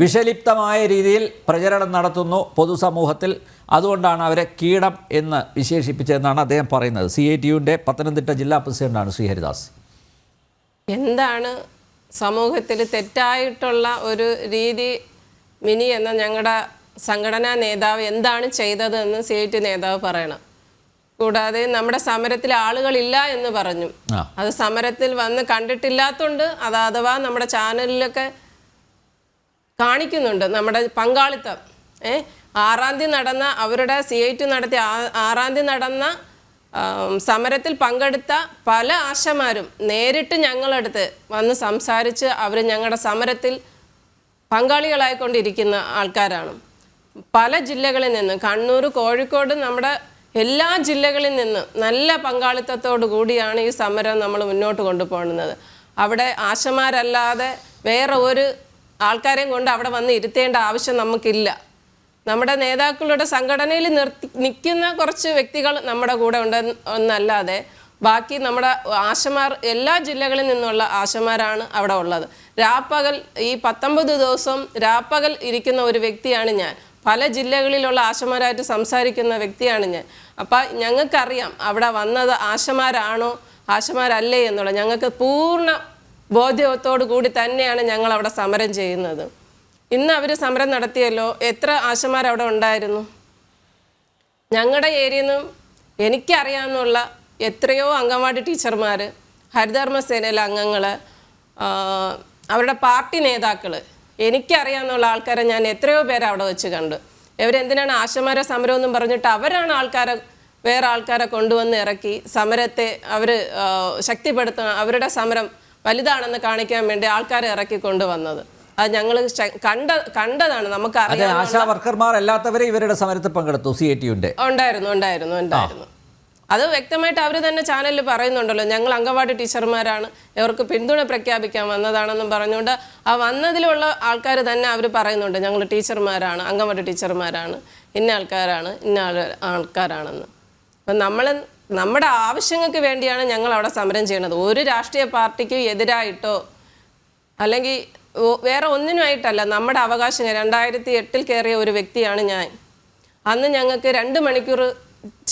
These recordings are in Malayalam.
വിഷലിപ്തമായ രീതിയിൽ പ്രചരണം നടത്തുന്നു പൊതുസമൂഹത്തിൽ. അതുകൊണ്ടാണ് അവരെ കീടം എന്ന് വിശേഷിപ്പിച്ചതെന്നാണ് അദ്ദേഹം പറയുന്നത്. സി ഐ ടി യുവിന്റെ പത്തനംതിട്ട ജില്ലാ പ്രസിഡന്റാണ് ശ്രീഹരിദാസ് എന്താണ് സമൂഹത്തിൽ തെറ്റായിട്ടുള്ള ഒരു രീതി? മിനി എന്ന ഞങ്ങളുടെ സംഘടനാ നേതാവ് എന്താണ് ചെയ്തതെന്ന് സി ഐ ടി നേതാവ് പറയണം. കൂടാതെ നമ്മുടെ സമരത്തിൽ ആളുകളില്ല എന്ന് പറഞ്ഞു. അത് സമരത്തിൽ വന്ന് കണ്ടിട്ടില്ലാത്തതുകൊണ്ട് അത് അഥവാ നമ്മുടെ ചാനലിലൊക്കെ കാണിക്കുന്നുണ്ട്. നമ്മുടെ പങ്കാളിത്തം. ഏ ആറാം തീയതി നടന്ന അവരുടെ സി ഐ ടി നടത്തിയ ആറാം തീയതി നടന്ന സമരത്തിൽ പങ്കെടുത്ത പല ആശമാരും നേരിട്ട് ഞങ്ങളടുത്ത് വന്ന് സംസാരിച്ച് അവർ ഞങ്ങളുടെ സമരത്തിൽ പങ്കാളികളായിക്കൊണ്ടിരിക്കുന്ന ആൾക്കാരാണ്. പല ജില്ലകളിൽ നിന്ന് കണ്ണൂർ കോഴിക്കോട് നമ്മുടെ എല്ലാ ജില്ലകളിൽ നിന്ന് നല്ല പങ്കാളിത്തത്തോടു കൂടിയാണ് ഈ സമരം നമ്മൾ മുന്നോട്ട് കൊണ്ടുപോകുന്നത്. അവിടെ ആശമാരല്ലാതെ വേറെ ഒരു ആൾക്കാരെയും കൊണ്ട് അവിടെ വന്ന് ഇരുത്തേണ്ട ആവശ്യം നമുക്കില്ല. നമ്മുടെ നേതാക്കളുടെ സംഘടനയിൽ നിർത്തി നിൽക്കുന്ന കുറച്ച് വ്യക്തികൾ നമ്മുടെ കൂടെ ഉണ്ട് എന്നല്ലാതെ ബാക്കി നമ്മുടെ ആശമാർ എല്ലാ ജില്ലകളിൽ നിന്നുള്ള ആശമാരാണ് അവിടെ ഉള്ളത്. രാപ്പകൽ ഈ പത്തൊമ്പത് ദിവസം രാപ്പകൽ ഇരിക്കുന്ന ഒരു വ്യക്തിയാണ് ഞാൻ. പല ജില്ലകളിലുള്ള ആശമാരായിട്ട് സംസാരിക്കുന്ന വ്യക്തിയാണ് ഞാൻ. അപ്പം ഞങ്ങൾക്കറിയാം അവിടെ വന്നത് ആശമാരാണോ ആശമാരല്ലേ എന്നുള്ളത് ഞങ്ങൾക്ക് പൂർണ ബോധ്യത്തോടു കൂടി തന്നെയാണ് ഞങ്ങൾ അവിടെ സമരം ചെയ്യുന്നത്. ഇന്ന് അവർ സമരം നടത്തിയല്ലോ എത്ര ആശമാർ അവിടെ ഉണ്ടായിരുന്നു? ഞങ്ങളുടെ ഏരിയയിൽ നിന്നും എനിക്കറിയാവുന്നുള്ള എത്രയോ അംഗൻവാടി ടീച്ചർമാർ ഹരിധർമ്മസേനയിലെ അംഗങ്ങൾ അവരുടെ പാർട്ടി നേതാക്കൾ എനിക്കറിയാമെന്നുള്ള ആൾക്കാരെ ഞാൻ എത്രയോ പേരെ അവിടെ വെച്ച് കണ്ടു. ഇവരെന്തിനാണ് ആശമാരെ സമരമെന്നും പറഞ്ഞിട്ട് അവരാണ് ആൾക്കാരെ വേറെ ആൾക്കാരെ കൊണ്ടുവന്ന് ഇറക്കി സമരത്തെ അവർ ശക്തിപ്പെടുത്തുന്ന അവരുടെ സമരം വലുതാണെന്ന് കാണിക്കാൻ വേണ്ടി ആൾക്കാരെ ഇറക്കി കൊണ്ടുവന്നത്. അത് ഞങ്ങൾ കണ്ട കണ്ടതാണ്. നമുക്ക് ആശാ വർക്കർമാർ അല്ലാത്തവരെ ഇവരുടെ സമരത്തിൽ പങ്കെടുത്തു സി ഐ ടി ഉണ്ടായിരുന്നു ഉണ്ടായിരുന്നു ഉണ്ടായിരുന്നു. അത് വ്യക്തമായിട്ട് അവർ തന്നെ ചാനലിൽ പറയുന്നുണ്ടല്ലോ ഞങ്ങൾ അംഗൻവാടി ടീച്ചർമാരാണ് ഇവർക്ക് പിന്തുണ പ്രഖ്യാപിക്കാൻ വന്നതാണെന്നും പറഞ്ഞുകൊണ്ട് ആ വന്നതിലുള്ള ആൾക്കാർ തന്നെ അവർ പറയുന്നുണ്ട് ഞങ്ങൾ ടീച്ചർമാരാണ് അംഗൻവാടി ടീച്ചർമാരാണ് ഇന്ന ആൾക്കാരാണ് ഇന്ന ആൾ ആൾക്കാരാണെന്ന്. അപ്പം നമ്മൾ നമ്മുടെ ആവശ്യങ്ങൾക്ക് വേണ്ടിയാണ് ഞങ്ങൾ അവിടെ സമരം ചെയ്യുന്നത് ഒരു രാഷ്ട്രീയ പാർട്ടിക്ക് എതിരായിട്ടോ അല്ലെങ്കിൽ വേറെ ഒന്നിനുമായിട്ടല്ല നമ്മുടെ അവകാശം രണ്ടായിരത്തി എട്ടിൽ കയറിയ ഒരു വ്യക്തിയാണ് ഞാൻ. അന്ന് ഞങ്ങൾക്ക് രണ്ട് മണിക്കൂർ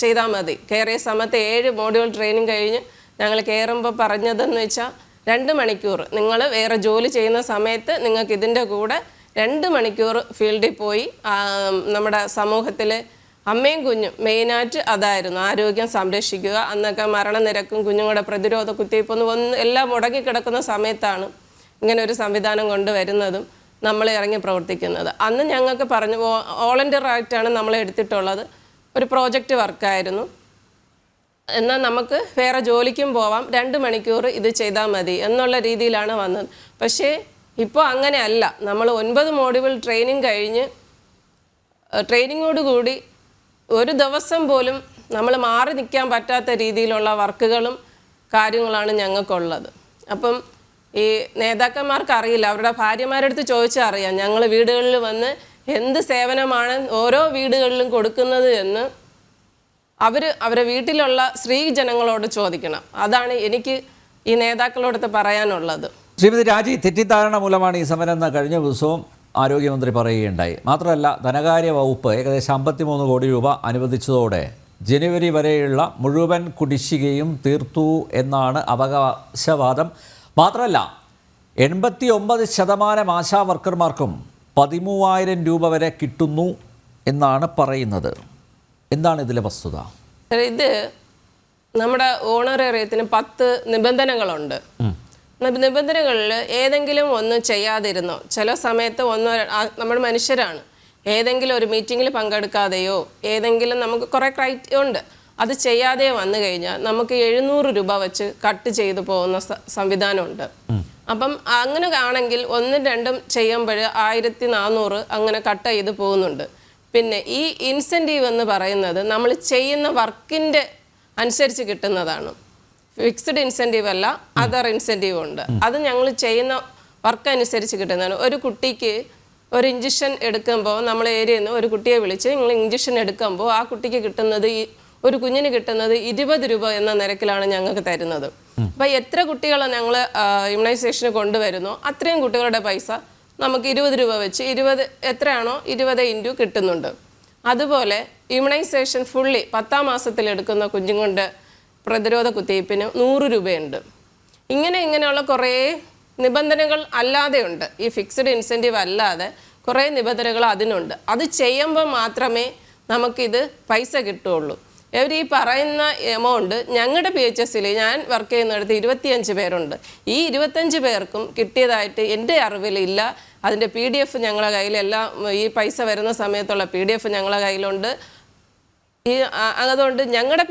ചെയ്താൽ മതി. കയറിയ സമയത്ത് ഏഴ് മോഡ്യൂൾ ട്രെയിനിങ് കഴിഞ്ഞ് ഞങ്ങൾ കയറുമ്പോൾ പറഞ്ഞതെന്ന് വെച്ചാൽ രണ്ട് മണിക്കൂർ. നിങ്ങൾ വേറെ ജോലി ചെയ്യുന്ന സമയത്ത് നിങ്ങൾക്ക് ഇതിന്റെ കൂടെ രണ്ട് മണിക്കൂർ ഫീൽഡിൽ പോയി നമ്മുടെ സമൂഹത്തിൽ അമ്മയും കുഞ്ഞും മെയിനായിട്ട് അതായിരുന്നു ആരോഗ്യം സംരക്ഷിക്കുക. അന്നൊക്കെ മരണനിരക്കും കുഞ്ഞുങ്ങളുടെ പ്രതിരോധ കുത്തിവയ്പ്പൊന്നും ഒന്ന് എല്ലാം മുടങ്ങിക്കിടക്കുന്ന സമയത്താണ് ഇങ്ങനെ ഒരു സംവിധാനം കൊണ്ടുവരുന്നതും നമ്മൾ ഇറങ്ങി പ്രവർത്തിക്കുന്നത്. അന്ന് ഞങ്ങൾക്ക് പറഞ്ഞു വോളണ്ടിയർ ആയിട്ടാണ് നമ്മൾ എടുത്തിട്ടുള്ളത്. ഒരു പ്രോജക്റ്റ് വർക്കായിരുന്നു. എന്നാൽ നമുക്ക് വേറെ ജോലിക്കും പോവാം. രണ്ട് മണിക്കൂർ ഇത് ചെയ്താൽ മതി എന്നുള്ള രീതിയിലാണ് വന്നത്. പക്ഷേ ഇപ്പോൾ അങ്ങനെയല്ല. നമ്മൾ ഒൻപത് മോഡ്യൂൾ ട്രെയിനിങ് കഴിഞ്ഞ് ട്രെയിനിങ്ങോട് കൂടി ഒരു ദിവസം പോലും നമ്മൾ മാറി നിൽക്കാൻ പറ്റാത്ത രീതിയിലുള്ള വർക്കുകളും കാര്യങ്ങളാണ് ഞങ്ങൾക്കുള്ളത്. അപ്പം ഈ നേതാക്കന്മാർക്ക് അറിയില്ല അവരുടെ ഭാര്യമാരുടെ അടുത്ത് ചോദിച്ചാൽ അറിയാം ഞങ്ങൾ വീടുകളിൽ വന്ന് എന്ത് സേവനമാണ് ഓരോ വീടുകളിലും കൊടുക്കുന്നത് എന്ന് അവർ അവരുടെ വീട്ടിലുള്ള സ്ത്രീ ജനങ്ങളോട് ചോദിക്കണം. അതാണ് എനിക്ക് ഈ നേതാക്കളോടത്ത് പറയാനുള്ളത്. ശ്രീമതി രാജി തെറ്റിദ്ധാരണ മൂലമാണ് ഈ സമരം എന്ന കഴിഞ്ഞ ദിവസവും ആരോഗ്യമന്ത്രി പറയുകയുണ്ടായി. മാത്രമല്ല ധനകാര്യ വകുപ്പ് ഏകദേശം അമ്പത്തിമൂന്ന് കോടി രൂപ അനുവദിച്ചതോടെ ജനുവരി വരെയുള്ള മുഴുവൻ കുടിശ്ശികയും തീർത്തു എന്നാണ് അവകാശവാദം. മാത്രമല്ല എൺപത്തി ഒമ്പത് ശതമാനം ആശാ വർക്കർമാർക്കും പതിമൂവായിരം രൂപ വരെ കിട്ടുന്നു എന്നാണ് പറയുന്നത്. എന്താണ് ഇതിലെ വസ്തുത? ഇത് നമ്മുടെ ഓണറേറിയത്തിന് പത്ത് നിബന്ധനകളുണ്ട്. നിബ- നിബന്ധനകളിൽ ഏതെങ്കിലും ഒന്ന് ചെയ്യാതിരുന്നോ? ചില സമയത്ത് ഒന്നോ നമ്മൾ മനുഷ്യരാണ്. ഏതെങ്കിലും ഒരു മീറ്റിങ്ങിൽ പങ്കെടുക്കാതെയോ ഏതെങ്കിലും നമുക്ക് കുറേ ക്രൈറ്റ് ഉണ്ട്. അത് ചെയ്യാതെ വന്നു കഴിഞ്ഞാൽ നമുക്ക് എഴുന്നൂറ് രൂപ വെച്ച് കട്ട് ചെയ്തു പോകുന്ന സംവിധാനമുണ്ട്. അപ്പം അങ്ങനെ ആണെങ്കിൽ ഒന്നും രണ്ടും ചെയ്യുമ്പോൾ ആയിരത്തി നാനൂറ് അങ്ങനെ കട്ട് ചെയ്ത് പോകുന്നുണ്ട്. പിന്നെ ഈ ഇൻസെന്റീവ് എന്ന് പറയുന്നത് നമ്മൾ ചെയ്യുന്ന വർക്കിന്റെ അനുസരിച്ച് കിട്ടുന്നതാണ്. ഫിക്സ്ഡ് ഇൻസെന്റീവ് അല്ല അതർ ഇൻസെന്റീവ് ഉണ്ട്. അത് ഞങ്ങൾ ചെയ്യുന്ന വർക്ക് അനുസരിച്ച് കിട്ടുന്നതാണ്. ഒരു കുട്ടിക്ക് ഒരു ഇഞ്ചക്ഷൻ എടുക്കുമ്പോൾ നമ്മൾ ഏരിയയിൽ നിന്ന് ഒരു കുട്ടിയെ വിളിച്ച് നിങ്ങൾ ഇഞ്ചക്ഷൻ എടുക്കുമ്പോൾ ആ കുട്ടിക്ക് കിട്ടുന്നത് ഈ ഒരു കുഞ്ഞിന് കിട്ടുന്നത് ഇരുപത് രൂപ എന്ന നിരക്കിലാണ് ഞങ്ങൾക്ക് തരുന്നത്. അപ്പം എത്ര കുട്ടികളെ ഞങ്ങൾ ഇമ്മ്യൂണൈസേഷന് കൊണ്ടുവരുന്നു അത്രയും കുട്ടികളുടെ പൈസ നമുക്ക് ഇരുപത് രൂപ വെച്ച് ഇരുപത് എത്രയാണോ ഇരുപത് ഇന്റു കിട്ടുന്നുണ്ട്. അതുപോലെ ഇമ്മ്യൂണൈസേഷൻ ഫുള്ളി പത്താം മാസത്തിൽ എടുക്കുന്ന കുഞ്ഞുങ്ങളുടെ പ്രതിരോധ കുത്തിവയ്പ്പിന് നൂറ് രൂപയുണ്ട്. ഇങ്ങനെ ഇങ്ങനെയുള്ള കുറേ നിബന്ധനകൾ അല്ലാതെ ഉണ്ട് ഈ ഫിക്സ്ഡ് ഇൻസെന്റീവ് അല്ലാതെ കുറേ നിബന്ധനകൾ അതിനുണ്ട്. അത് ചെയ്യുമ്പോൾ മാത്രമേ നമുക്കിത് പൈസ കിട്ടുകയുള്ളൂ. ഇവർ ഈ പറയുന്ന എമൗണ്ട് ഞങ്ങളുടെ പി എച്ച് എസ്സിൽ ഞാൻ വർക്ക് ചെയ്യുന്നിടത്ത് ഇരുപത്തിയഞ്ച് പേരുണ്ട്. ഈ ഇരുപത്തഞ്ച് പേർക്കും കിട്ടിയതായിട്ട് എന്റെ അറിവിലില്ല. അതിന്റെ പി ഡി എഫ് ഞങ്ങളുടെ കയ്യിലെല്ലാം ഈ പൈസ വരുന്ന സമയത്തുള്ള പി ഡി എഫ് ഞങ്ങളുടെ കയ്യിലുണ്ട്. ഈ അതുകൊണ്ട് ഞങ്ങളുടെ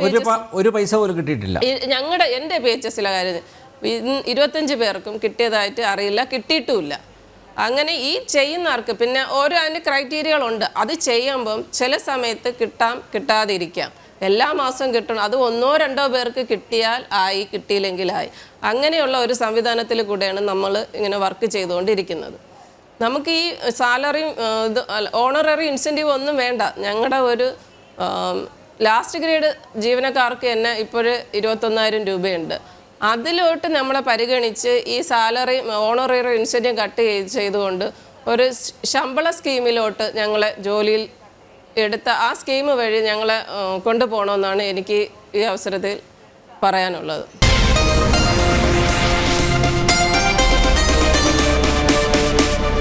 ഒരു പൈസ പോലും കിട്ടിയിട്ടില്ല. ഞങ്ങളുടെ എന്റെ പി എച്ച് എസിലെ കാര്യം ഇരുപത്തഞ്ച് പേർക്കും കിട്ടിയതായിട്ട് അറിയില്ല കിട്ടിയിട്ടുമില്ല. അങ്ങനെ ഈ ചെയ്യുന്നവർക്ക് പിന്നെ ഓരോ അതിന്റെ ക്രൈറ്റീരിയകളുണ്ട്. അത് ചെയ്യുമ്പം ചില സമയത്ത് കിട്ടാം കിട്ടാതിരിക്കാം. എല്ലാ മാസവും കിട്ടണം. അത് ഒന്നോ രണ്ടോ പേർക്ക് കിട്ടിയാൽ ആയി കിട്ടിയില്ലെങ്കിലായി അങ്ങനെയുള്ള ഒരു സംവിധാനത്തിൽ കൂടെയാണ് നമ്മൾ ഇങ്ങനെ വർക്ക് ചെയ്തുകൊണ്ടിരിക്കുന്നത്. നമുക്ക് ഈ സാലറി ഇത് ഓണററി ഇൻസെന്റീവ് ഒന്നും വേണ്ട. ഞങ്ങളുടെ ഒരു ലാസ്റ്റ് ഗ്രേഡ് ജീവനക്കാർക്ക് തന്നെ ഇപ്പോൾ ഇരുപത്തൊന്നായിരം രൂപയുണ്ട്. അതിലോട്ട് നമ്മളെ പരിഗണിച്ച് ഈ സാലറി ഓണററി ഇൻസെന്റീവ് കട്ട് ചെയ്തുകൊണ്ട് ഒരു ശമ്പള സ്കീമിലോട്ട് ഞങ്ങളെ ജോലിയിൽ എടുത്ത ആ സ്കീം വഴി ഞങ്ങളെ കൊണ്ടുപോകണമെന്നാണ് എനിക്ക് ഈ അവസരത്തിൽ പറയാനുള്ളത്.